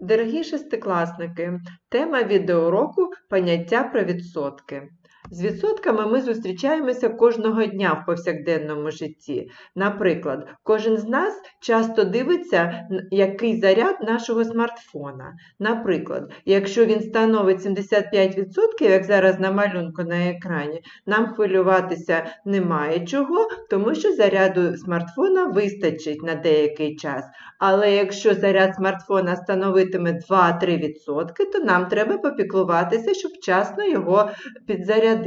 Дорогі шестикласники, тема відеоуроку поняття про відсотки. З відсотками ми зустрічаємося кожного дня в повсякденному житті. Наприклад, кожен з нас часто дивиться, який заряд нашого смартфона. Наприклад, якщо він становить 75%, як зараз на малюнку на екрані, нам хвилюватися немає чого, тому що заряду смартфона вистачить на деякий час. Але якщо заряд смартфона становитиме 2-3%, то нам треба попіклуватися, щоб вчасно його підзарядити.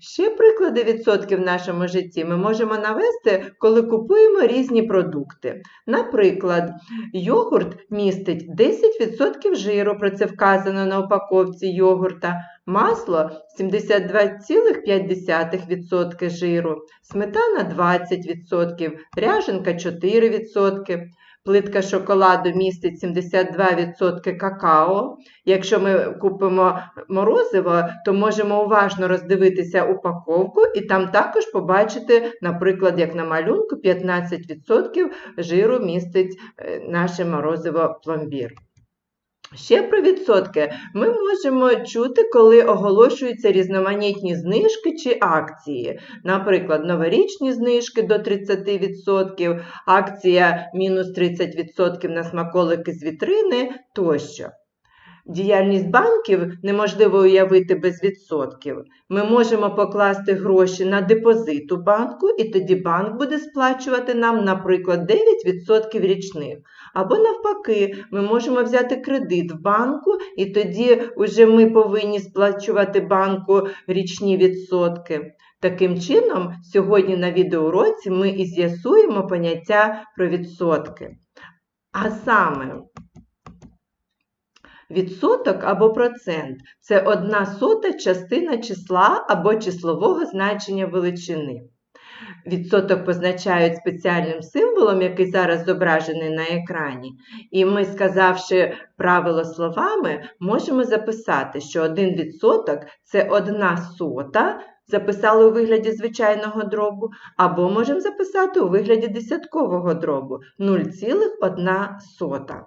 Ще приклади відсотків в нашому житті ми можемо навести, коли купуємо різні продукти. Наприклад, йогурт містить 10% жиру, про це вказано на упаковці йогурта, масло 72,5% жиру, сметана 20%, ряженка 4%. Плитка шоколаду містить 72% какао. Якщо ми купимо морозиво, то можемо уважно роздивитися упаковку і там також побачити, наприклад, як на малюнку, 15% жиру містить е, наше морозиво пломбір. Ще про відсотки ми можемо чути, коли оголошуються різноманітні знижки чи акції. Наприклад, новорічні знижки до 30%, акція мінус 30% на смаколики з вітрини тощо. Діяльність банків неможливо уявити без відсотків. Ми можемо покласти гроші на депозит у банку, і тоді банк буде сплачувати нам, наприклад, 9% річних. Або навпаки, ми можемо взяти кредит в банку, і тоді вже ми повинні сплачувати банку річні відсотки. Таким чином, сьогодні на відеоуроці ми і з'ясуємо поняття про відсотки. А саме, Відсоток або процент це одна сота частина числа або числового значення величини. Відсоток позначають спеціальним символом, який зараз зображений на екрані. І ми, сказавши правило словами, можемо записати, що один відсоток це одна сота, записали у вигляді звичайного дробу, або можемо записати у вигляді десяткового дробу 0,1 сота.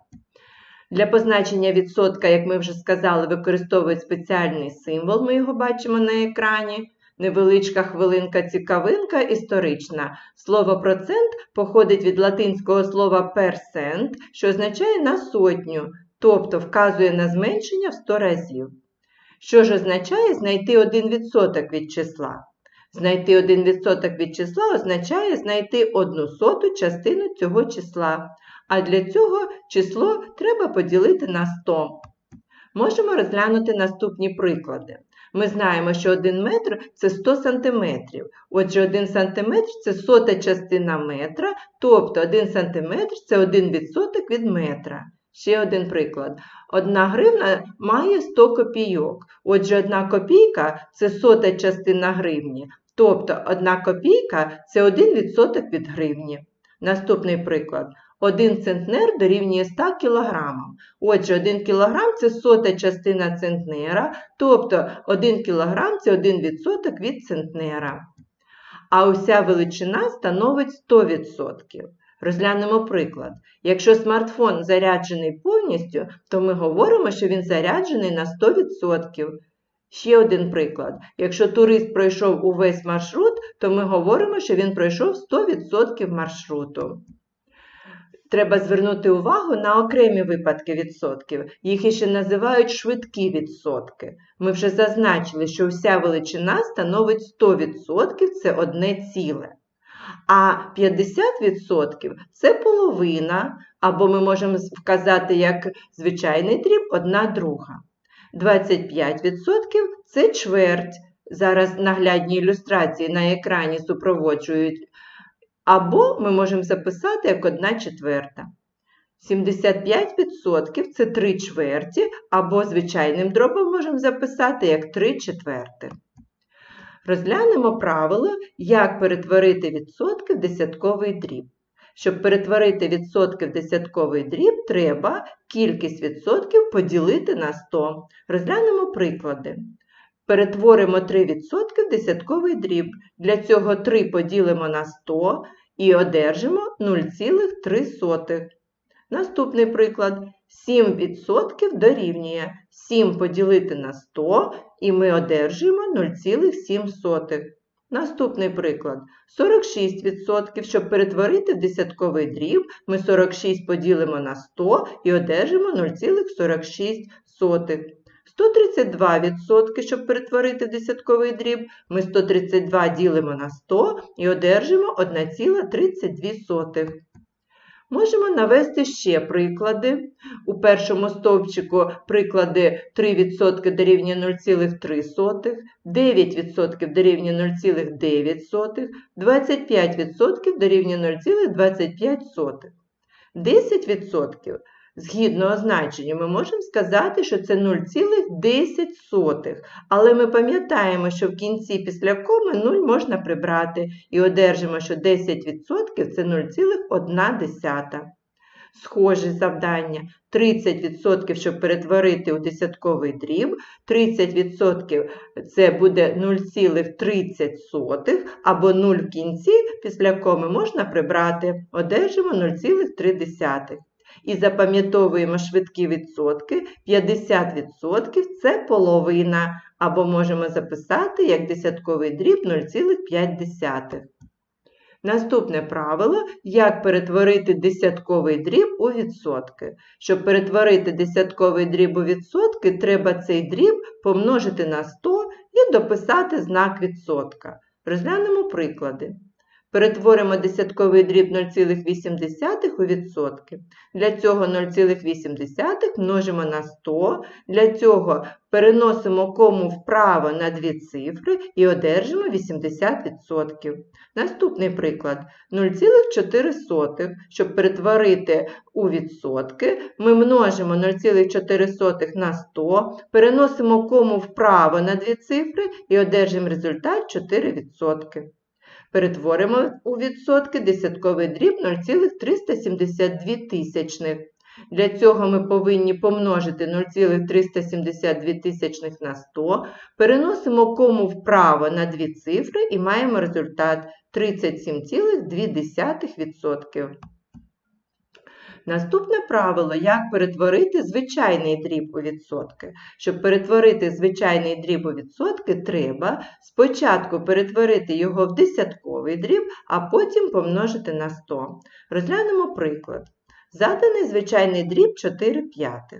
Для позначення відсотка, як ми вже сказали, використовують спеціальний символ, ми його бачимо на екрані. Невеличка хвилинка-цікавинка історична. Слово процент походить від латинського слова percent, що означає на сотню, тобто вказує на зменшення в 100 разів. Що ж означає знайти 1% від числа? Знайти 1% від числа означає знайти одну соту частину цього числа. А для цього число треба поділити на 100. Можемо розглянути наступні приклади. Ми знаємо, що 1 метр це 100 сантиметрів. Отже, 1 сантиметр це сота частина метра, тобто 1 сантиметр це 1 відсоток від метра. Ще один приклад. Одна гривна має 100 копійок. Отже, одна копійка це сота частина гривні, тобто одна копійка це 1 відсоток від гривні. Наступний приклад. 1 центнер дорівнює 100 кілограмам. Отже, 1 кілограм – це сота частина центнера, тобто 1 кілограм – це 1 відсоток від центнера. А уся величина становить 100%. Розглянемо приклад. Якщо смартфон заряджений повністю, то ми говоримо, що він заряджений на 100%. Ще один приклад. Якщо турист пройшов увесь маршрут, то ми говоримо, що він пройшов 100% маршруту. Треба звернути увагу на окремі випадки відсотків. Їх іще називають швидкі відсотки. Ми вже зазначили, що вся величина становить 100% це одне ціле. А 50% це половина, або ми можемо вказати як звичайний дріб одна друга. 25% це чверть. Зараз наглядні ілюстрації на екрані супроводжують або ми можемо записати як 1 четверта. 75% це 3 чверті, або звичайним дробом можемо записати як 3 четверти. Розглянемо правило, як перетворити відсотки в десятковий дріб. Щоб перетворити відсотки в десятковий дріб, треба кількість відсотків поділити на 100. Розглянемо приклади. Перетворимо 3% в десятковий дріб. Для цього 3 поділимо на 100 і одержимо 0,3. Наступний приклад. 7% дорівнює 7 поділити на 100, і ми одержуємо 0,7. Наступний приклад. 46%. Щоб перетворити в десятковий дріб, ми 46 поділимо на 100 і одержимо 0,46. 132%, щоб перетворити в десятковий дріб, ми 132 ділимо на 100 і одержимо 1,32. Можемо навести ще приклади. У першому стовпчику приклади 3% дорівнює 0,3, 9% дорівнює 0,9, 25% дорівнює 0,25. 10% згідно означенню ми можемо сказати, що це 0,10, але ми пам'ятаємо, що в кінці після коми 0 можна прибрати. І одержимо, що 10% це 0,1. Схоже завдання. 30%, щоб перетворити у десятковий дріб, 30% це буде 0,30 або 0 в кінці, після коми можна прибрати, одержимо 0,3. І запам'ятовуємо швидкі відсотки. 50% це половина, або можемо записати як десятковий дріб 0,5. Наступне правило, як перетворити десятковий дріб у відсотки. Щоб перетворити десятковий дріб у відсотки, треба цей дріб помножити на 100 і дописати знак відсотка. Розглянемо приклади. Перетворимо десятковий дріб 0,8 у відсотки. Для цього 0,8 множимо на 100. Для цього переносимо кому вправо на дві цифри і одержимо 80%. Наступний приклад 0,4. Щоб перетворити у відсотки, ми множимо 0,4 на 100, переносимо кому вправо на дві цифри і одержимо результат 4%. Перетворимо у відсотки десятковий дріб 0,372 тисячних. Для цього ми повинні помножити 0,372 тисячних на 100, переносимо кому вправо на дві цифри і маємо результат 37,2%. Наступне правило, як перетворити звичайний дріб у відсотки. Щоб перетворити звичайний дріб у відсотки, треба спочатку перетворити його в десятковий дріб, а потім помножити на 100. Розглянемо приклад. Заданий звичайний дріб 4 п'ятих.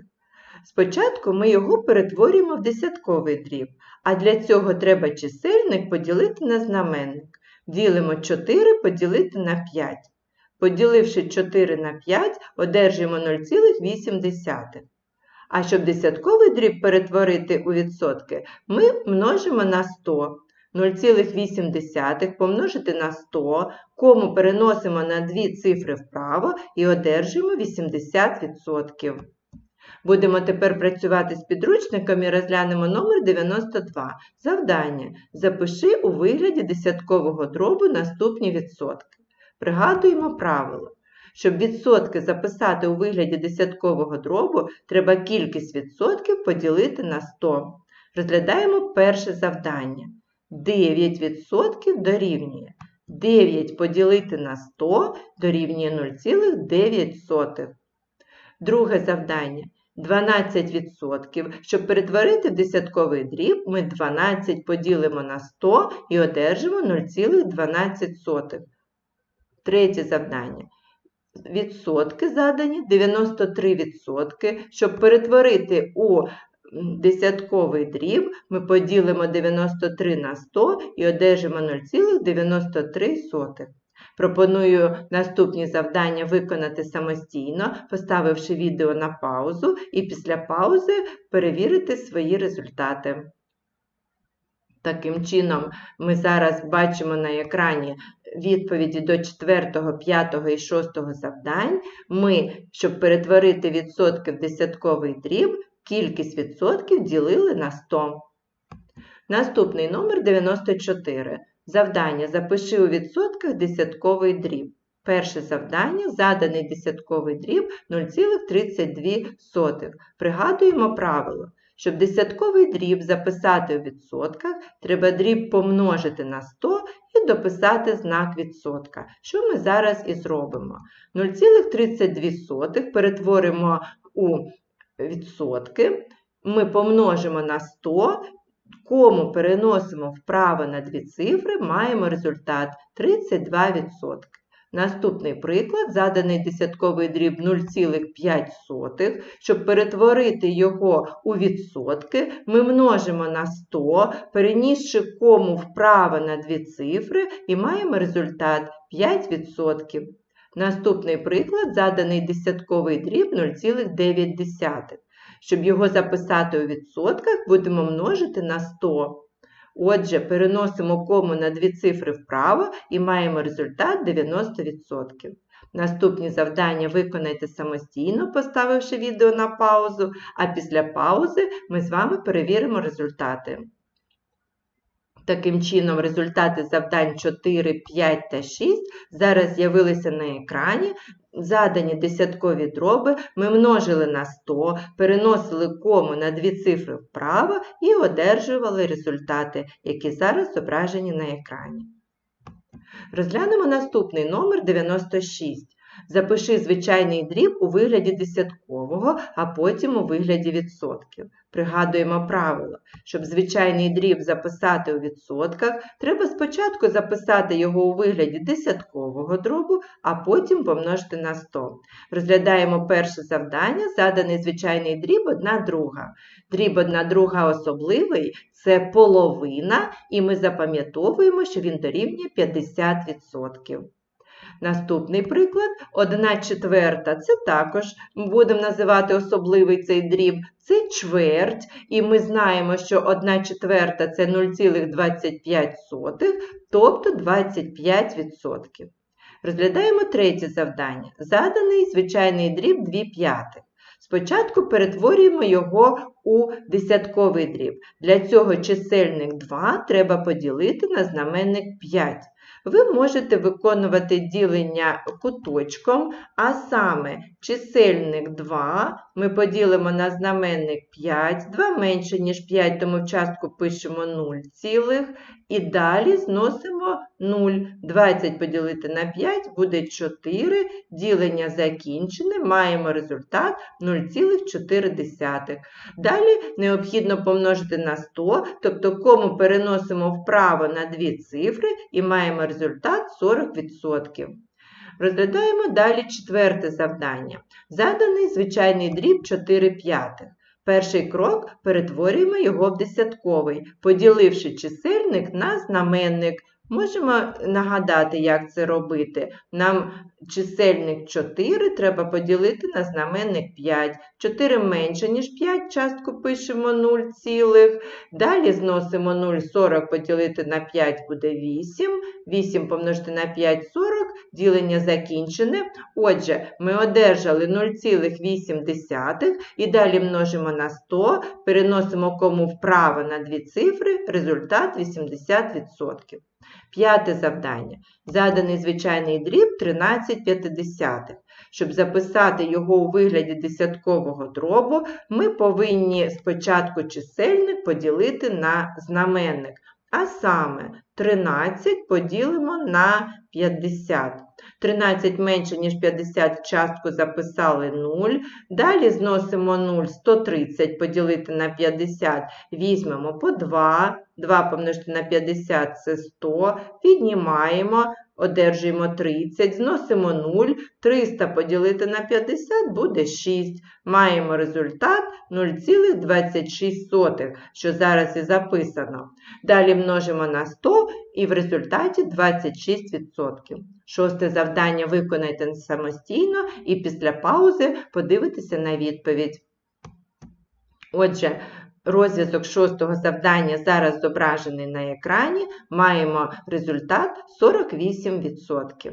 Спочатку ми його перетворюємо в десятковий дріб, а для цього треба чисельник поділити на знаменник. Ділимо 4 поділити на 5. Поділивши 4 на 5, одержуємо 0,8. А щоб десятковий дріб перетворити у відсотки, ми множимо на 100. 0,8 помножити на 100, кому переносимо на дві цифри вправо і одержуємо 80%. Будемо тепер працювати з підручником і розглянемо номер 92. Завдання. Запиши у вигляді десяткового дробу наступні відсотки. Пригадуємо правило. Щоб відсотки записати у вигляді десяткового дробу, треба кількість відсотків поділити на 100. Розглядаємо перше завдання. 9% дорівнює. 9 поділити на 100 дорівнює 0,9. Друге завдання. 12%. Щоб перетворити в десятковий дріб, ми 12 поділимо на 100 і одержимо 0,12. Третє завдання. Відсотки задані 93%. Щоб перетворити у десятковий дріб, ми поділимо 93 на 100 і одержимо 0,93. Пропоную наступні завдання виконати самостійно, поставивши відео на паузу, і після паузи перевірити свої результати. Таким чином, ми зараз бачимо на екрані відповіді до 4, 5 і 6 завдань. Ми, щоб перетворити відсотки в десятковий дріб, кількість відсотків ділили на 100. Наступний номер 94. Завдання запиши у відсотках десятковий дріб. Перше завдання заданий десятковий дріб 0,32. Пригадуємо правило. Щоб десятковий дріб записати у відсотках, треба дріб помножити на 100 і дописати знак відсотка, що ми зараз і зробимо. 0,32 перетворимо у відсотки, ми помножимо на 100, кому переносимо вправо на дві цифри, маємо результат 32%. Наступний приклад, заданий десятковий дріб 0,5. Щоб перетворити його у відсотки, ми множимо на 100, перенісши кому вправо на дві цифри і маємо результат 5%. Наступний приклад, заданий десятковий дріб 0,9. Щоб його записати у відсотках, будемо множити на 100. Отже, переносимо кому на дві цифри вправо і маємо результат 90%. Наступні завдання виконайте самостійно, поставивши відео на паузу, а після паузи ми з вами перевіримо результати. Таким чином, результати завдань 4, 5 та 6 зараз з'явилися на екрані. Задані десяткові дроби ми множили на 100, переносили кому на дві цифри вправо і одержували результати, які зараз зображені на екрані. Розглянемо наступний номер 96. Запиши звичайний дріб у вигляді десяткового, а потім у вигляді відсотків. Пригадуємо правило, щоб звичайний дріб записати у відсотках, треба спочатку записати його у вигляді десяткового дробу, а потім помножити на 100. Розглядаємо перше завдання, заданий звичайний дріб 1 друга. Дріб 1 друга особливий це половина, і ми запам'ятовуємо, що він дорівнює 50%. Наступний приклад 1 четверта це також будемо називати особливий цей дріб, це чверть, і ми знаємо, що 1 четверта це 0,25, тобто 25%. Розглядаємо третє завдання. Заданий звичайний дріб 2 п'ятих. Спочатку перетворюємо його у десятковий дріб. Для цього чисельник 2 треба поділити на знаменник 5 ви можете виконувати ділення куточком, а саме чисельник 2 ми поділимо на знаменник 5, 2 менше, ніж 5, тому в частку пишемо 0 цілих. І далі зносимо 0. 20 поділити на 5 буде 4. Ділення закінчене, маємо результат 0,4. Далі необхідно помножити на 100, тобто кому переносимо вправо на дві цифри і маємо результат 40%. Розглядаємо далі четверте завдання. Заданий звичайний дріб 4 п'ятих. Перший крок перетворюємо його в десятковий, поділивши чисельник на знаменник. Можемо нагадати, як це робити. Нам чисельник 4 треба поділити на знаменник 5. 4 менше, ніж 5, частку пишемо 0 цілих. Далі зносимо 0, 40 поділити на 5 буде 8. 8 помножити на 5 40, ділення закінчене. Отже, ми одержали 0,8 і далі множимо на 100, переносимо кому вправо на дві цифри, результат 80%. П'яте завдання. Заданий звичайний дріб 13 п'ятидесятих. Щоб записати його у вигляді десяткового дробу, ми повинні спочатку чисельник поділити на знаменник. А саме 13 поділимо на 50. 13 менше, ніж 50 частку записали 0. Далі зносимо 0, 130 поділити на 50, візьмемо по 2. 2 помножити на 50 це 100. Піднімаємо одержуємо 30, зносимо 0, 300 поділити на 50 буде 6. Маємо результат 0,26, що зараз і записано. Далі множимо на 100 і в результаті 26%. Шосте завдання виконайте самостійно і після паузи подивитися на відповідь. Отже, Розв'язок шостого завдання зараз зображений на екрані, маємо результат 48%.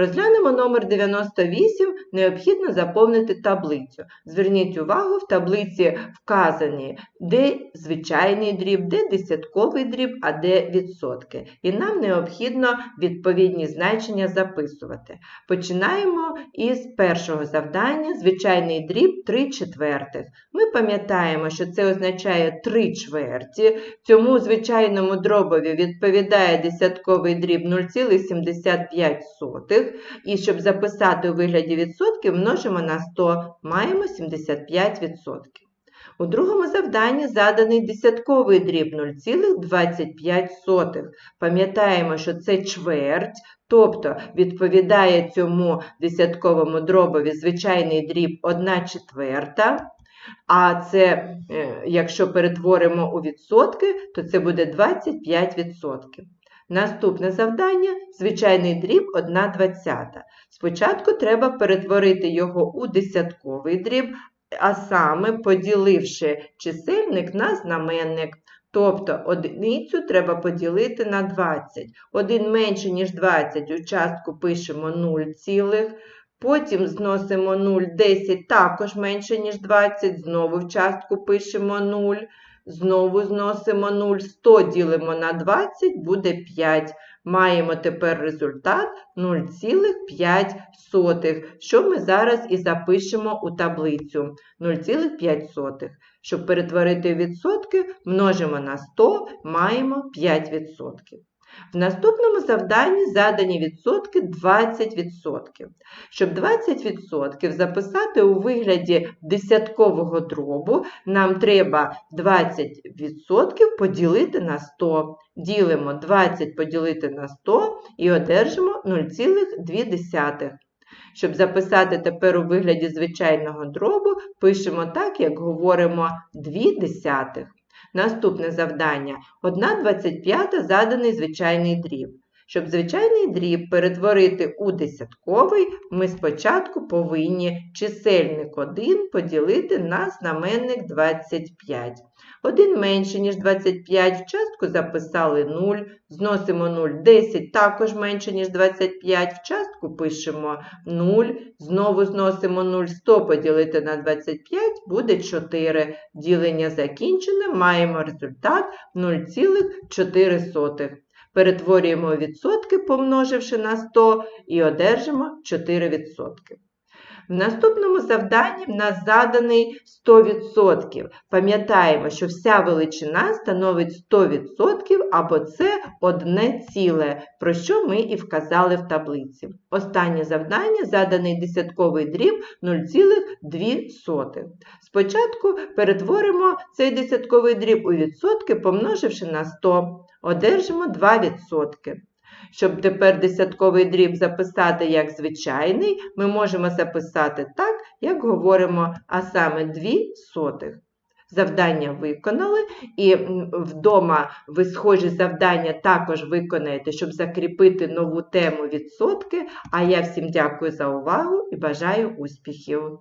Розглянемо номер 98, необхідно заповнити таблицю. Зверніть увагу, в таблиці вказані, де звичайний дріб, де десятковий дріб, а де відсотки. І нам необхідно відповідні значення записувати. Починаємо із першого завдання. Звичайний дріб 3 четвертих. Ми пам'ятаємо, що це означає 3 чверті. Цьому звичайному дробові відповідає десятковий дріб 0,75. І щоб записати у вигляді відсотків, множимо на 100, маємо 75%. У другому завданні заданий десятковий дріб 0,25. Пам'ятаємо, що це чверть, тобто відповідає цьому десятковому дробові звичайний дріб 1 четверта. А це, е, якщо перетворимо у відсотки, то це буде 25%. Наступне завдання звичайний дріб 1 двадцята. Спочатку треба перетворити його у десятковий дріб, а саме поділивши чисельник на знаменник. Тобто одиницю треба поділити на 20. Один менше, ніж 20, у частку пишемо 0 цілих. Потім зносимо 0, 10 також менше, ніж 20, знову в частку пишемо 0. Знову зносимо 0, 100 ділимо на 20, буде 5. Маємо тепер результат 0,5, що ми зараз і запишемо у таблицю 0,5. Щоб перетворити відсотки, множимо на 100, маємо 5%. В наступному завданні задані відсотки 20%. Щоб 20% записати у вигляді десяткового дробу, нам треба 20% поділити на 100. Ділимо 20 поділити на 100 і одержимо 0,2. Щоб записати тепер у вигляді звичайного дробу, пишемо так, як говоримо 2 десятих. Наступне завдання. 1,25 заданий звичайний дріб. Щоб звичайний дріб перетворити у десятковий, ми спочатку повинні чисельник 1 поділити на знаменник 25. Один менше, ніж 25, в частку записали 0, зносимо 0, 10 також менше, ніж 25, в частку пишемо 0, знову зносимо 0, 100 поділити на 25, буде 4. Ділення закінчене, маємо результат 0,4. Перетворюємо відсотки, помноживши на 100, і одержимо 4%. В наступному завданні в нас заданий 100%. Пам'ятаємо, що вся величина становить 100% або це одне ціле, про що ми і вказали в таблиці. Останнє завдання заданий десятковий дріб 0,2. Спочатку перетворимо цей десятковий дріб у відсотки, помноживши на 100. Одержимо 2%. Щоб тепер десятковий дріб записати як звичайний, ми можемо записати так, як говоримо, а саме 2 сотих. Завдання виконали, і вдома ви схожі завдання також виконаєте, щоб закріпити нову тему відсотки. А я всім дякую за увагу і бажаю успіхів!